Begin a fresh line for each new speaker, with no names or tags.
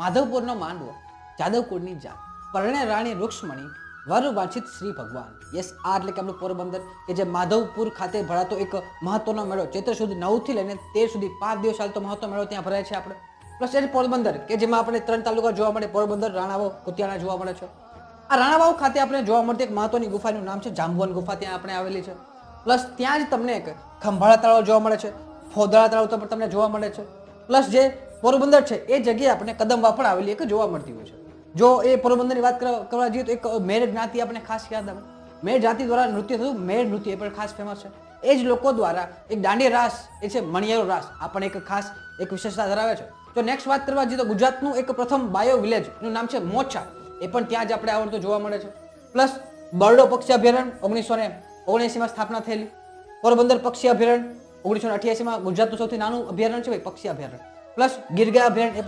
માધવપુરનો માંડવો જાદવકુળની જાત પરણે રાણી રૂક્ષ્મણી વર શ્રી ભગવાન. યસ આ એટલે કે આપણું પોરબંદર, કે જે માધવપુર ખાતે ભરાતો એક મહત્વનો મેળો, ચૈત્ર સુધી નવથી લઈને તેર સુધી પાંચ દિવસ ચાલતો મહત્વ મેળો ત્યાં ભરાય છે આપણે. પ્લસ એ પોરબંદર, કે જેમાં આપણે ત્રણ તાલુકા જોવા મળે, પોરબંદર રાણાવાવ કુતિયાણા જોવા મળે છે. આ રાણાવાવ ખાતે આપણે જોવા મળતી એક મહત્વની ગુફાનું નામ છે, જાંબુવન ગુફા ત્યાં આપણે આવેલી છે. પ્લસ ત્યાં જ તમને એક ખંભાળા તળાવ જોવા મળે છે, ફોદળા તળાવ પણ તમને જોવા મળે છે. પ્લસ જે પોરબંદર છે, એ જગ્યાએ આપણે કદમવા પણ આવેલી એક જોવા મળતી હોય છે. જો એ પોરબંદરની વાત કરવા જઈએ તો એક મેર જ્ઞાતિ આપણે ખાસ યાદ આવે. મેર જાતિ દ્વારા નૃત્ય થતું, મેર નૃત્ય એ પણ ખાસ ફેમસ છે. એ જ લોકો દ્વારા એક દાંડી રાસ, એ છે મણિયારો રાસ આ પણ એક ખાસ, એક વિશેષતા ધરાવે છે. તો નેક્સ્ટ વાત કરવા જઈએ તો ગુજરાતનું એક પ્રથમ બાયો વિલેજનું નામ છે મોછા એ પણ ત્યાં જ આપણે આવડતું જોવા મળે છે. પ્લસ બરડો પક્ષી અભયારણ્ય, ઓગણીસો ને, ઓગણએંસીમાં સ્થાપના થયેલી. પોરબંદર પક્ષી અભયારણ્ય, ઓગણીસો ને અઠ્યાસીમાં ગુજરાતનું સૌથી નાનું અભયારણ્ય છે ભાઈ, પક્ષી અભયારણ્ય. પ્લસ ગીરગાય અભયારણ્ય એ પણ